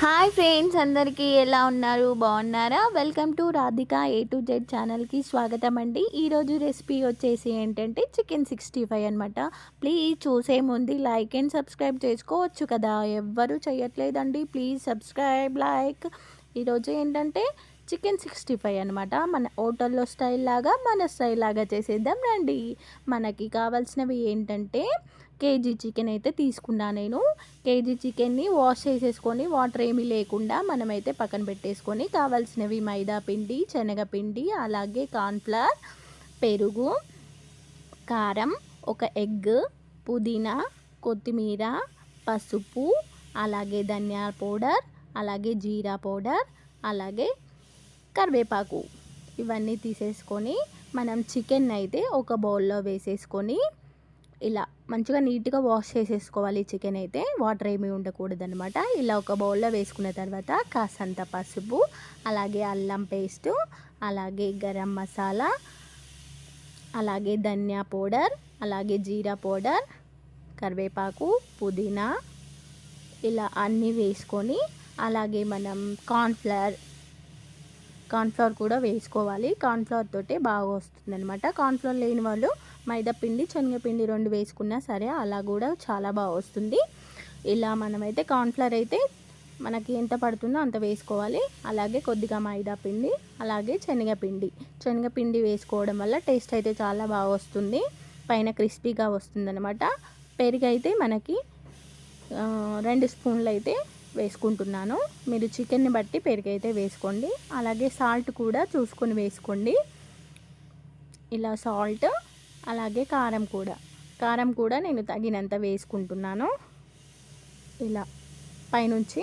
Hi friends అందరికీ ఎలా ఉన్నారు? బాగున్నారా? Welcome to Radhika A to Z ఛానల్కి స్వాగతం అండి ఈరోజు రెసిపీ వచ్చేసి ఏంటంటే చికెన్ సిక్స్టీ ఫైవ్ అనమాట ప్లీజ్ చూసే ముందు లైక్ అండ్ సబ్స్క్రైబ్ చేసుకోవచ్చు కదా. ఎవ్వరూ చేయట్లేదండి ప్లీజ్ సబ్స్క్రైబ్ లైక్. ఈరోజు ఏంటంటే చికెన్ సిక్స్టీ ఫైవ్ అనమాట మన హోటల్లో స్టైల్ లాగా మన స్టైల్ లాగా చేసేద్దాం రండి. మనకి కావాల్సినవి ఏంటంటే కేజీ చికెన్ అయితే తీసుకున్నా నేను. కేజీ చికెన్ని వాష్ చేసేసుకొని వాటర్ ఏమీ లేకుండా మనమైతే పక్కన పెట్టేసుకొని కావాల్సినవి మైదా పిండి శనగపిండి అలాగే కార్న్ఫ్లవర్ పెరుగు కారం ఒక ఎగ్ పుదీనా కొత్తిమీర పసుపు అలాగే ధనియాల పౌడర్ అలాగే జీరా పౌడర్ అలాగే కరివేపాకు. ఇవన్నీ తీసేసుకొని మనం చికెన్ అయితే ఒక బౌల్లో వేసేసుకొని ఇలా మంచిగా నీట్గా వాష్ చేసేసుకోవాలి చికెన్ అయితే. వాటర్ ఏమీ ఉండకూడదనమాట ఇలా ఒక బౌల్లో వేసుకున్న తర్వాత కాసంత పసుపు అలాగే అల్లం పేస్టు అలాగే గరం మసాలా అలాగే ధనియా పౌడర్ అలాగే జీరా పౌడర్ కరివేపాకు పుదీనా ఇలా అన్నీ వేసుకొని అలాగే మనం కార్న్ఫ్లవర్ కార్న్ఫ్లవర్ కూడా వేసుకోవాలి. కార్న్ఫ్లవర్ తోటే బాగా వస్తుంది అనమాట కార్న్ఫ్లవర్ లేని వాళ్ళు మైదాపిండి శనగపిండి రెండు వేసుకున్నా సరే అలా కూడా చాలా బాగా వస్తుంది. ఇలా మనమైతే కార్న్ఫ్లవర్ అయితే మనకి ఎంత పడుతుందో అంత వేసుకోవాలి. అలాగే కొద్దిగా మైదా పిండి అలాగే శనగపిండి. శనగపిండి వేసుకోవడం వల్ల టేస్ట్ అయితే చాలా బాగా వస్తుంది. పైన క్రిస్పీగా వస్తుందనమాట పెరిగైతే పెరుగు అయితే మనకి రెండు స్పూన్లు అయితే వేసుకుంటున్నాను. మీరు చికెన్ని బట్టి పెరుగు అయితే వేసుకోండి. అలాగే సాల్ట్ కూడా చూసుకొని వేసుకోండి. ఇలా సాల్ట్ అలాగే కారం కూడా. కారం కూడా నేను తగినంత వేసుకుంటున్నాను. ఇలా. పైనుంచి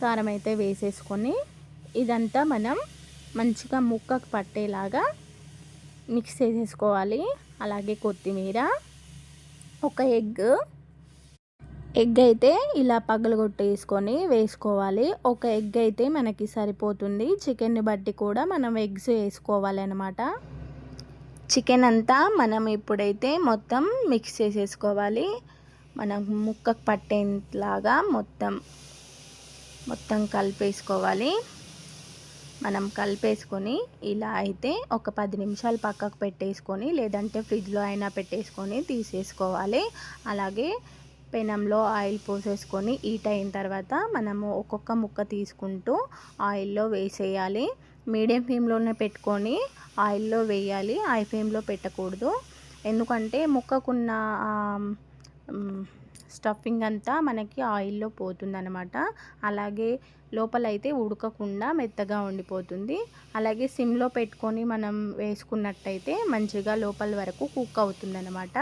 కారం అయితే వేసేసుకొని ఇదంతా మనం మంచిగా ముక్కకు పట్టేలాగా మిక్స్ చేసేసుకోవాలి. అలాగే కొత్తిమీర ఒక ఎగ్. ఎగ్ అయితే ఇలా పగలగొట్టేసుకొని వేసుకోవాలి. ఒక ఎగ్ అయితే మనకి సరిపోతుంది. చికెన్ని బట్టి కూడా మనం ఎగ్స్ వేసుకోవాలి అన్నమాట చికెన్ అంతా మనం ఇప్పుడైతే మొత్తం మిక్స్ చేసేసుకోవాలి. మనం ముక్కకు పట్టేలాగా మొత్తం మొత్తం కలిపేసుకోవాలి. మనం కలిపేసుకొని ఇలా అయితే ఒక పది నిమిషాలు పక్కకు పెట్టేసుకొని లేదంటే ఫ్రిడ్జ్లో అయినా పెట్టేసుకొని తీసేసుకోవాలి. అలాగే పెనంలో ఆయిల్ పోసేసుకొని హీట్ అయిన తర్వాత మనము ఒక్కొక్క ముక్క తీసుకుంటూ ఆయిల్లో వేసేయాలి. మీడియం ఫ్లేమ్లోనే పెట్టుకొని ఆయిల్లో వేయాలి. హై ఫ్లేమ్లో పెట్టకూడదు. ఎందుకంటే ముక్కకున్న స్టఫింగ్ అంతా మనకి ఆయిల్లో పోతుందనమాట అలాగే లోపలైతే ఉడకకుండా మెత్తగా ఉండిపోతుంది. అలాగే సిమ్లో పెట్టుకొని మనం వేసుకున్నట్టయితే మంచిగా లోపల వరకు కుక్ అవుతుందనమాట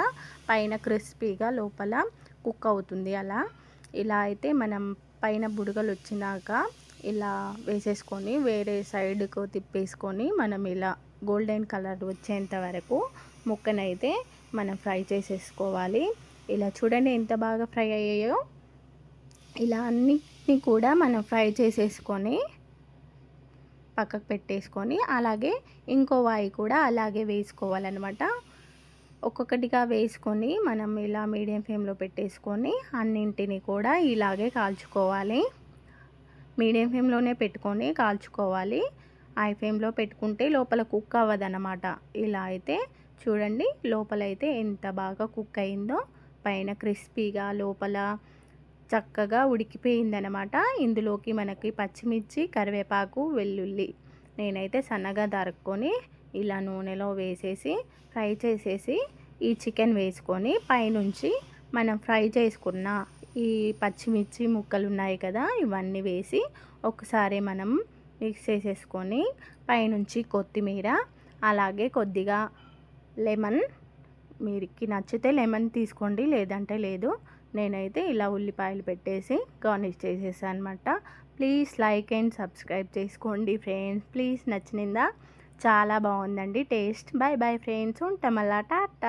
పైన క్రిస్పీగా లోపల కుక్ అవుతుంది అలా. ఇలా అయితే మనం పైన బుడగలు వచ్చినాక ఇలా వేసేసుకొని వేరే సైడ్కు తిప్పేసుకొని మనం ఇలా గోల్డెన్ కలర్ వచ్చేంత వరకు ముక్కనైతే మనం ఫ్రై చేసేసుకోవాలి. ఇలా చూడండి ఎంత బాగా ఫ్రై అయ్యాయో. ఇలా అన్నిటిని కూడా మనం ఫ్రై చేసేసుకొని పక్కకు పెట్టేసుకొని అలాగే ఇంకో వాయి కూడా అలాగే వేసుకోవాలన్నమాట. ఒక్కొక్కటిగా వేసుకొని మనం ఇలా మీడియం ఫ్లేమ్లో పెట్టేసుకొని అన్నింటిని కూడా ఇలాగే కాల్చుకోవాలి. మీడియం ఫ్లేమ్లోనే పెట్టుకొని కాల్చుకోవాలి. హై ఫ్లేమ్లో పెట్టుకుంటే లోపల కుక్ అవ్వదన్నమాట. ఇలా అయితే చూడండి లోపలైతే ఎంత బాగా కుక్ అయిందో. పైన క్రిస్పీగా లోపల చక్కగా ఉడికిపోయిందనమాట ఇందులోకి మనకి పచ్చిమిర్చి కరివేపాకు వెల్లుల్లి నేనైతే సన్నగా దరుక్కొని ఇలా నూనెలో వేసేసి ఫ్రై చేసేసి ఈ చికెన్ వేసుకొని పైనుంచి మనం ఫ్రై చేసుకున్న ఈ పచ్చిమిర్చి ముక్కలు ఉన్నాయి కదా ఇవన్నీ వేసి ఒకసారి మనం మిక్స్ చేసేసుకొని పైనుంచి కొత్తిమీర అలాగే కొద్దిగా లెమన్. మీరికి నచ్చితే లెమన్ తీసుకోండి లేదంటే లేదు. నేనైతే ఇలా ఉల్లిపాయలు పెట్టేసి గార్నిష్ చేసేసాను అనమాట ప్లీజ్ లైక్ అండ్ సబ్స్క్రైబ్ చేసుకోండి ఫ్రెండ్స్. ప్లీజ్ నచ్చినిందా? చాలా బాగుందండి టేస్ట్. Bye bye friends. ఉంటాం అలా టాటా.